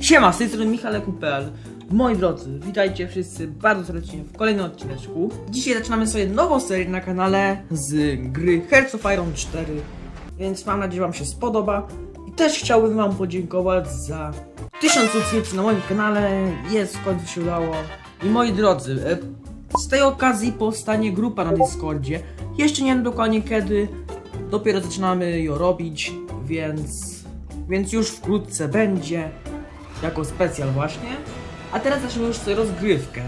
Siema, z tej strony Moi drodzy, witajcie wszyscy bardzo serdecznie w kolejnym odcineczku. Dzisiaj zaczynamy sobie nową serię na kanale z gry Hearts of Iron 4 Więc mam nadzieję, że wam się spodoba. I też chciałbym wam podziękować za 1000 subskrypcji na moim kanale. Jest, w końcu się udało. I moi drodzy, e, z tej okazji powstanie grupa na Discordzie. Jeszcze nie wiem dokładnie kiedy. Dopiero zaczynamy ją robić, więc... Więc już wkrótce będzie jako specjal właśnie. A teraz zaczniemy już sobie rozgrywkę.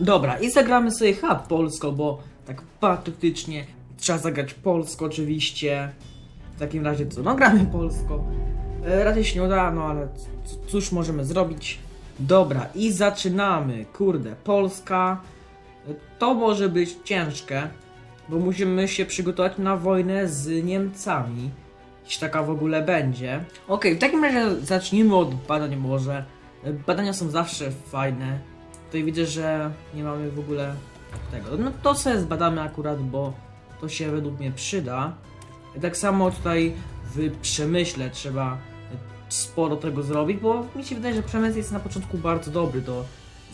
Dobra, i zagramy sobie hub polsko, bo tak patriotycznie trzeba zagrać polsko oczywiście. W takim razie co? No gramy polsko. E, raczej się nie uda, no ale cóż możemy zrobić? Dobra, i zaczynamy. Kurde, Polska. E, To może być ciężkie, bo musimy się przygotować na wojnę z Niemcami. Jeśli taka w ogóle będzie. Okej, w takim razie zacznijmy od badań może. E, Badania są zawsze fajne. Tutaj widzę, że nie mamy w ogóle tego. No to sobie zbadamy akurat, bo to się według mnie przyda. Tak samo tutaj w przemyśle trzeba sporo tego zrobić, bo mi się wydaje, że przemysł jest na początku bardzo dobry do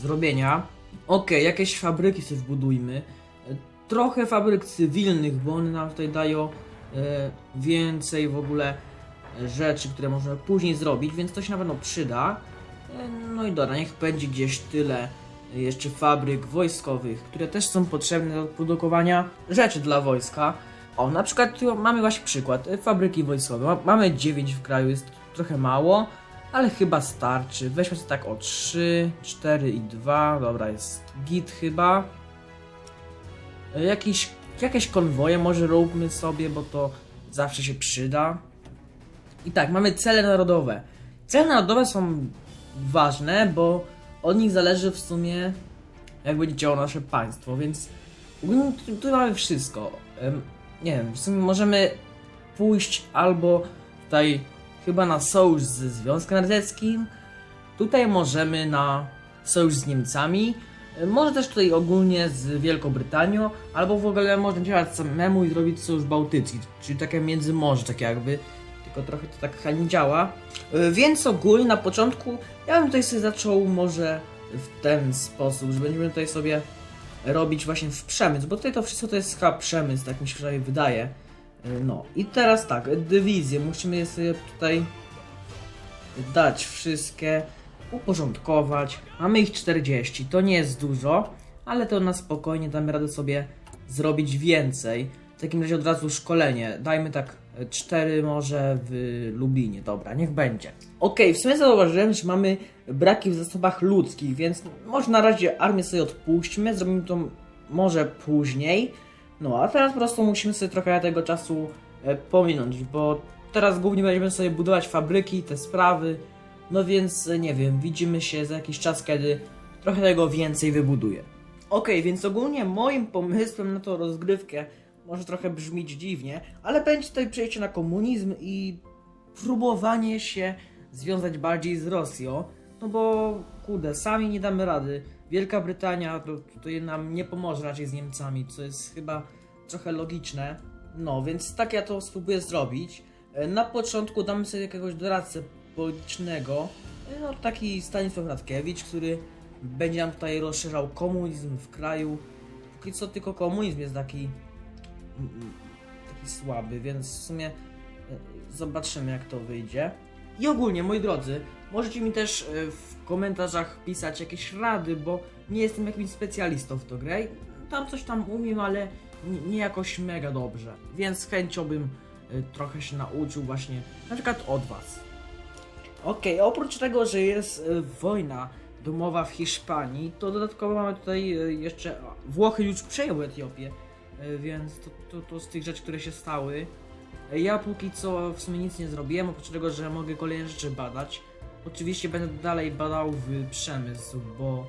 zrobienia. Okej, jakieś fabryki sobie wbudujmy. E, Trochę fabryk cywilnych, bo one nam tutaj dają więcej w ogóle rzeczy, które możemy później zrobić, więc to się na pewno przyda. E, No i dobra, niech będzie gdzieś tyle jeszcze fabryk wojskowych, które też są potrzebne do produkowania rzeczy dla wojska. O, na przykład mamy właśnie przykład, e, fabryki wojskowe. Ma, mamy 9 w kraju, jest trochę mało, ale chyba starczy. Weźmy sobie tak o 3, 4 i 2, dobra, jest git chyba. Jakiś, jakieś konwoje może róbmy sobie, bo to zawsze się przyda. I tak, mamy cele narodowe. Cele narodowe są ważne, bo od nich zależy w sumie, jak będzie działało nasze państwo, więc ogólnie tu, tu mamy wszystko. Nie wiem, w sumie możemy pójść albo tutaj chyba na sojusz ze Związkiem Radzieckim, tutaj możemy na sojusz z Niemcami, może też tutaj ogólnie z Wielką Brytanią, albo w ogóle można działać samemu i zrobić sojusz bałtycki, czyli takie międzymorze, tak jakby, tylko trochę to tak nie działa. E, Więc ogólnie na początku ja bym tutaj sobie zaczął może w ten sposób, że będziemy tutaj sobie robić właśnie w przemysł, bo tutaj to wszystko to jest chyba przemysł, tak mi się przynajmniej wydaje. E, No i teraz tak, dywizje, musimy je sobie tutaj dać wszystkie, uporządkować. Mamy ich 40, to nie jest dużo, ale to na spokojnie damy radę sobie zrobić więcej. W takim razie od razu szkolenie. Dajmy tak 4 może w Lublinie. Dobra, niech będzie. Okej, w sumie zauważyłem, że mamy braki w zasobach ludzkich, więc może na razie armię sobie odpuśćmy, zrobimy to może później. No, a teraz po prostu musimy sobie trochę tego czasu e, pominąć, bo teraz głównie będziemy sobie budować fabryki, te sprawy. No więc e, nie wiem, widzimy się za jakiś czas, kiedy trochę tego więcej wybuduję. Okej, więc ogólnie moim pomysłem na tą rozgrywkę może trochę brzmieć dziwnie, ale będzie tutaj przejście na komunizm i próbowanie się związać bardziej z Rosją. No bo kurde, sami nie damy rady. Wielka Brytania to tutaj nam nie pomoże raczej z Niemcami, co jest chyba trochę logiczne. No, więc tak ja to spróbuję zrobić. E, Na początku damy sobie jakiegoś doradcę politycznego, no taki Stanisław Radkiewicz, który będzie nam tutaj rozszerzał komunizm w kraju. Póki co tylko komunizm jest taki mm, taki słaby, więc w sumie e, zobaczymy jak to wyjdzie. I ogólnie, moi drodzy, możecie mi też e, w komentarzach pisać jakieś rady, bo nie jestem jakimś specjalistą w to grę. Tam coś tam umiem, ale nie, jakoś mega dobrze. Więc chęcią bym e, trochę się nauczył właśnie, na przykład od was. Okej, oprócz tego, że jest e, wojna domowa w Hiszpanii, to dodatkowo mamy tutaj e, jeszcze. Włochy już przejęły Etiopię, e, więc to, to, to z tych rzeczy, które się stały. Ja póki co w sumie nic nie zrobiłem, oprócz tego, że mogę kolejne rzeczy badać. Oczywiście będę dalej badał w przemysł, bo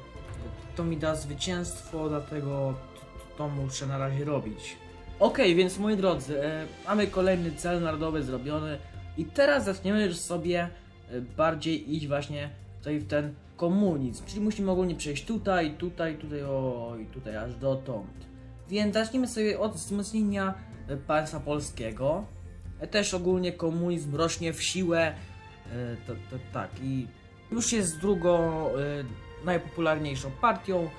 to mi da zwycięstwo, dlatego to, to muszę na razie robić. Okej, więc moi drodzy, mamy kolejny cel narodowy zrobiony i teraz zaczniemy już sobie bardziej iść właśnie tutaj w ten komunizm, czyli musimy ogólnie przejść tutaj, tutaj, tutaj, o i tutaj aż dotąd. Więc zacznijmy sobie od wzmocnienia e, państwa polskiego. E, Też ogólnie komunizm rośnie w siłę, e, to, to, tak i Już jest drugą y, najpopularniejszą partią,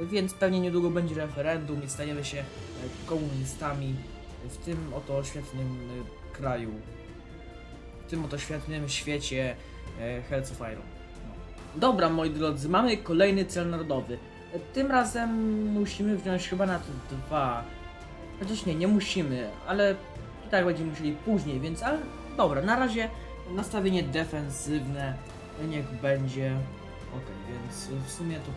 więc pewnie niedługo będzie referendum i staniemy się y, komunistami w tym oto świetnym y, kraju, tym oto świetnym świecie y, Hearts of Iron. No. Dobra, moi drodzy, mamy kolejny cel narodowy. Tym razem musimy wziąć chyba na to dwa. Chociaż nie, nie musimy, ale i tak będziemy musieli później, więc ale dobra, na razie nastawienie defensywne niech będzie. Okej, więc w sumie to,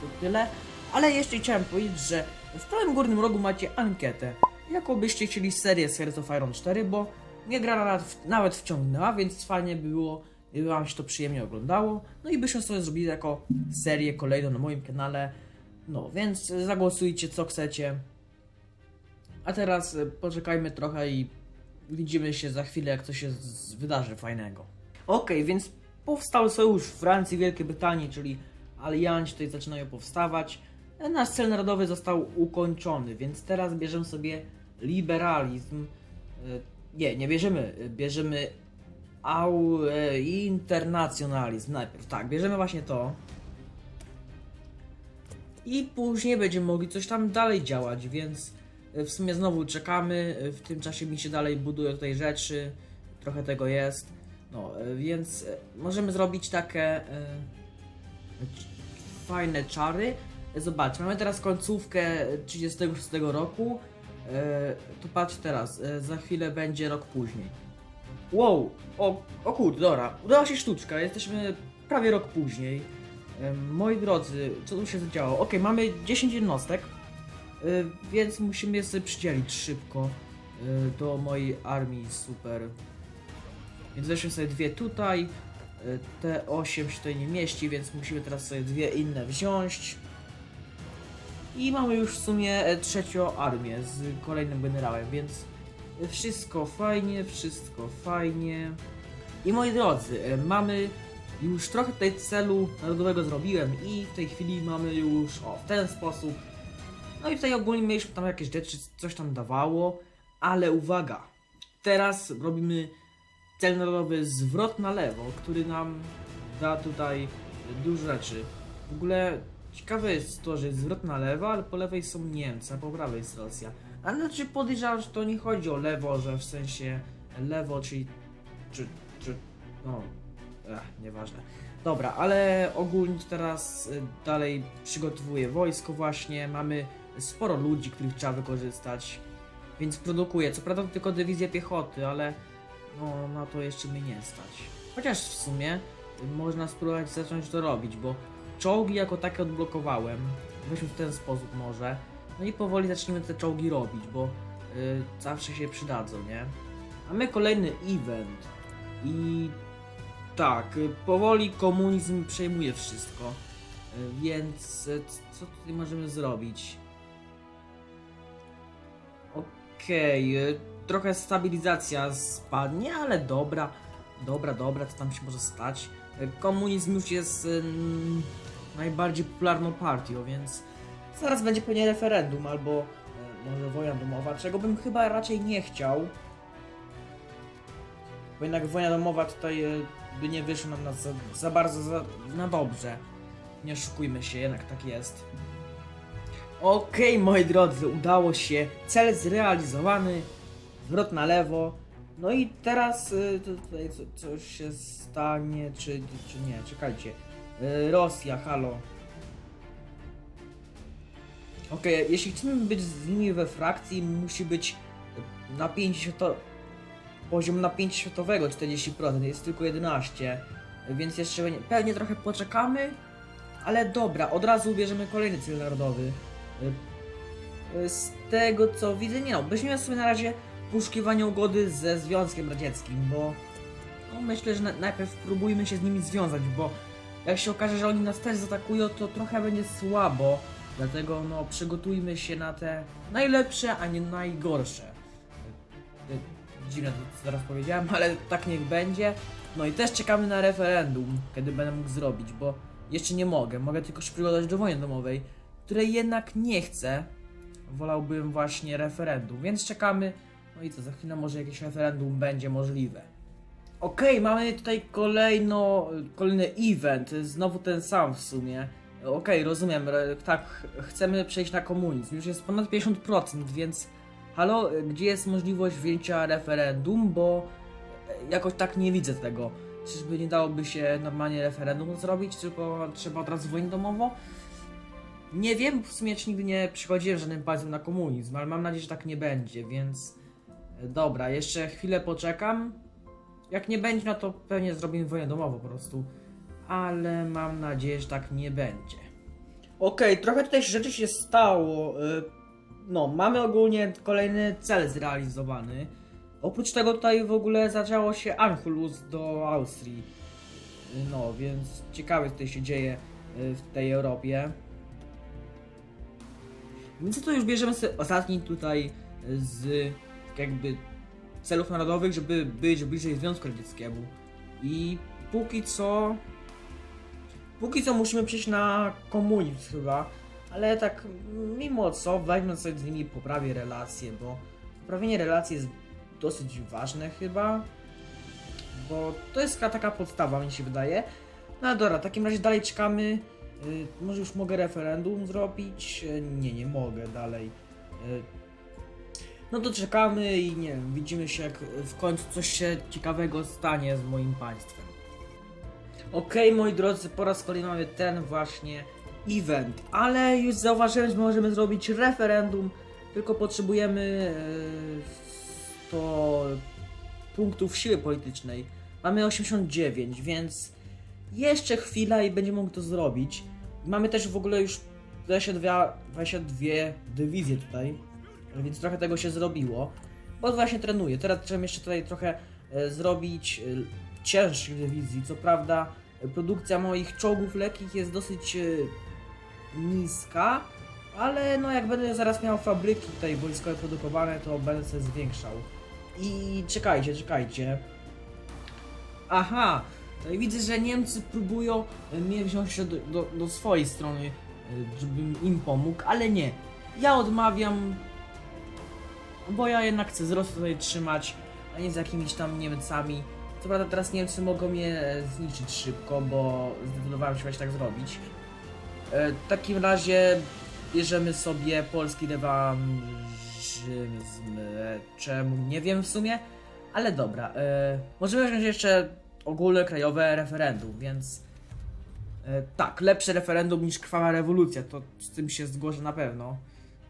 to tyle. Ale jeszcze chciałem powiedzieć, że w prawym górnym rogu macie ankietę. Jaką byście chcieli serię z Hearts of Iron 4, bo mnie gra nawet, wciągnęła, więc fajnie by było, wam się to przyjemnie oglądało. No i byśmy sobie zrobili jako serię kolejną na moim kanale. No, więc zagłosujcie co chcecie. A teraz e, poczekajmy trochę i widzimy się za chwilę, jak coś się wydarzy fajnego. Okej, więc powstał sojusz Francji i Wielkiej Brytanii, czyli alianci tutaj zaczynają powstawać. E, Nasz cel narodowy został ukończony, więc teraz bierzemy sobie liberalizm. Nie, nie bierzemy, bierzemy au, e, internacjonalizm najpierw. Tak, bierzemy właśnie to. I później będziemy mogli coś tam dalej działać, więc e, w sumie znowu czekamy. e, W tym czasie mi się dalej budują tutaj rzeczy. Trochę tego jest. No, e, więc możemy zrobić takie e, fajne czary. Zobaczcie, mamy teraz końcówkę 36 roku. E, to patrz teraz, e, za chwilę będzie rok później. Wow, o, o kurde, dobra, udała się sztuczka, jesteśmy prawie rok później. Moi drodzy, co tu się zadziało? Ok, mamy 10 jednostek, y, więc musimy je sobie przydzielić szybko do mojej armii, super. Więc weźmy sobie dwie tutaj, te 8 się tutaj nie mieści, więc musimy teraz sobie dwie inne wziąć. I mamy już w sumie e, trzecią armię z kolejnym generałem, więc wszystko fajnie, wszystko fajnie. I moi drodzy, e, mamy już trochę tutaj celu narodowego zrobiłem i w tej chwili mamy już o, w ten sposób. No i tutaj ogólnie mieliśmy tam jakieś rzeczy, coś tam dawało, ale uwaga, teraz robimy cel narodowy zwrot na lewo, który nam da tutaj dużo rzeczy. W ogóle ciekawe jest to, że jest zwrot na lewo, ale po lewej są Niemcy, a po prawej jest Rosja. Ale znaczy podejrzewam, że to nie chodzi o lewo, że w sensie lewo, czyli czy, czy no, ech, nieważne. Dobra, ale ogólnie teraz y, dalej przygotowuję wojsko właśnie, mamy sporo ludzi, których trzeba wykorzystać, więc produkuję. Co prawda tylko dywizja piechoty, ale no na to jeszcze mnie nie stać. Chociaż w sumie y, można spróbować zacząć to robić, bo czołgi jako takie odblokowałem. Weźmy w ten sposób może. No i powoli zaczniemy te czołgi robić, bo y, zawsze się przydadzą, nie? Mamy kolejny event i tak, y, powoli komunizm przejmuje wszystko. Y, Więc y, co tutaj możemy zrobić? Okej, y, trochę stabilizacja spadnie, ale dobra, dobra, dobra, co tam się może stać? Komunizm już jest najbardziej popularną partią, więc zaraz będzie pewnie referendum albo y, może wojna domowa, czego bym chyba raczej nie chciał. Bo jednak wojna domowa tutaj y, by nie wyszła nam na za, za bardzo za, na dobrze. Nie oszukujmy się, jednak tak jest. Okej, moi drodzy, udało się. Cel zrealizowany. Zwrot na lewo. No i teraz y, tutaj co, coś się stanie, czy, czy nie, czekajcie. Y, Rosja, halo. Okej, jeśli chcemy być z nimi we frakcji, musi być napięcie światowe. Poziom napięcia światowego 40%, jest tylko 11. Więc jeszcze pewnie- trochę poczekamy. Ale dobra, od razu bierzemy kolejny cel narodowy. Y, Z tego co widzę, nie no, weźmiemy sobie na razie poszukiwanie ugody ze Związkiem Radzieckim, bo no, myślę, że na, najpierw próbujmy się z nimi związać, bo jak się okaże, że oni nas też zaatakują, to trochę będzie słabo. Dlatego no, przygotujmy się na te najlepsze, a nie najgorsze. Y, y, Dziwne to teraz powiedziałem, ale tak niech będzie. No i też czekamy na referendum, kiedy będę mógł zrobić, bo jeszcze nie mogę. Mogę tylko się przygotować do wojny domowej, której jednak nie chcę. Wolałbym właśnie referendum, więc czekamy. No i co, za chwilę może jakieś referendum będzie możliwe. Okej, mamy tutaj kolejno, kolejny event, znowu ten sam w sumie. Okej, rozumiem, re- tak, ch- chcemy przejść na komunizm, już jest ponad 50%, więc halo, gdzie jest możliwość wzięcia referendum, bo e, jakoś tak nie widzę tego. Czyżby nie dałoby się normalnie referendum zrobić, tylko trzeba od razu wojnę domową? Nie wiem, w sumie nigdy nie przychodziłem żadnym państwem na komunizm, ale mam nadzieję, że tak nie będzie, więc... Dobra, jeszcze chwilę poczekam. Jak nie będzie, no to pewnie zrobimy wojnę domową po prostu. Ale mam nadzieję, że tak nie będzie. Okej, trochę tutaj rzeczy się stało. y, No, mamy ogólnie kolejny cel zrealizowany. Oprócz tego tutaj w ogóle zaczęło się Anschluss do Austrii. Y, No, więc ciekawe tutaj się dzieje y, w tej Europie. Więc to już bierzemy sobie ostatni tutaj z jakby celów narodowych, żeby być bliżej Związku Radzieckiemu. I póki co. Póki co musimy przejść na komunizm chyba. Ale tak mimo co weźmy sobie z nimi poprawię relacje, bo poprawienie relacji jest dosyć ważne chyba. Bo to jest taka- podstawa, mi się wydaje. No dobra, w takim razie dalej czekamy. Y, może już mogę referendum zrobić? Y, nie, nie mogę dalej. Y, no to czekamy i nie wiem, widzimy się jak w końcu coś się ciekawego stanie z moim państwem. Okej, moi drodzy, po raz kolejny mamy ten właśnie event, ale już zauważyłem, że możemy zrobić referendum, tylko potrzebujemy e, 100 punktów siły politycznej. Mamy 89, więc jeszcze chwila i będziemy mogli to zrobić. Mamy też w ogóle już 22, 22 dywizje tutaj, więc trochę tego się zrobiło. Bo właśnie trenuję. Teraz trzeba jeszcze tutaj trochę e, zrobić e, cięższych dywizji. Co prawda, produkcja moich czołgów lekkich jest dosyć e, niska, ale no jak będę zaraz miał fabryki tutaj wojskowe produkowane, to będę sobie zwiększał. I czekajcie, czekajcie. Aha, no i widzę, że Niemcy próbują mnie wziąć do, do, do swojej strony, żebym im pomógł, ale nie. Ja odmawiam, bo ja jednak chcę z Rosją tutaj trzymać, a nie z jakimiś tam Niemcami. Co prawda teraz Niemcy mogą mnie zniszczyć szybko, bo zdecydowałem się właśnie tak zrobić. E, w takim razie bierzemy sobie polski rewanżyzm. Czemu? Nie wiem w sumie, ale dobra. E, możemy wziąć jeszcze ogólne krajowe referendum, więc e, tak, lepsze referendum niż krwawa rewolucja, to z tym się zgłoszę na pewno.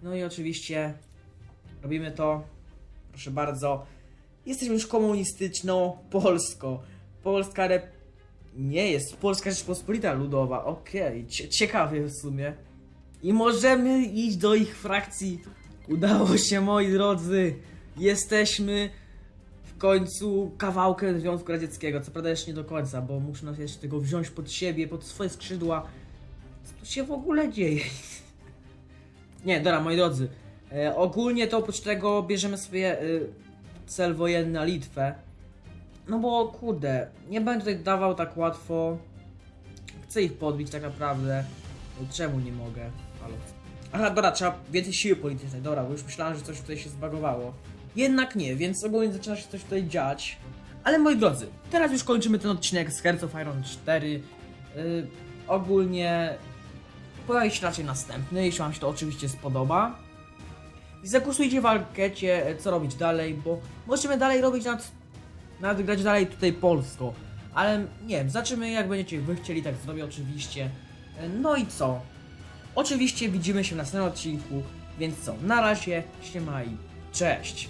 No i oczywiście robimy to, proszę bardzo. Jesteśmy już komunistyczną Polską. Polska rep... Nie jest, Polska Rzeczpospolita Ludowa, okej, cie- ciekawie w sumie. I możemy iść do ich frakcji. Udało się, moi drodzy. Jesteśmy w końcu kawałkiem Związku Radzieckiego. Co prawda jeszcze nie do końca, bo muszę nas jeszcze tego wziąć pod siebie, pod swoje skrzydła. Co tu się w ogóle dzieje? Nie, dobra, moi drodzy. E, ogólnie to oprócz tego bierzemy sobie e, cel wojenny na Litwę. No bo kurde, nie będę tutaj dawał tak łatwo. Chcę ich podbić tak naprawdę. Czemu nie mogę? Halo. Aha, dobra, trzeba więcej siły politycznej. Dobra, bo już myślałem, że coś tutaj się zbagowało. Jednak nie, więc ogólnie zaczyna się coś tutaj dziać. Ale moi drodzy, teraz już kończymy ten odcinek z Hearts of Iron 4. Yy, ogólnie pojawi się raczej następny, jeśli Wam się to oczywiście spodoba. I zagłosujcie w ankiecie, e, co robić dalej, bo możemy dalej robić nad, nad grać dalej tutaj polsko. Ale nie wiem, zobaczymy jak będziecie wy chcieli, tak zrobię oczywiście. E, No i co? Oczywiście widzimy się w następnym odcinku, więc co? Na razie, siema i cześć!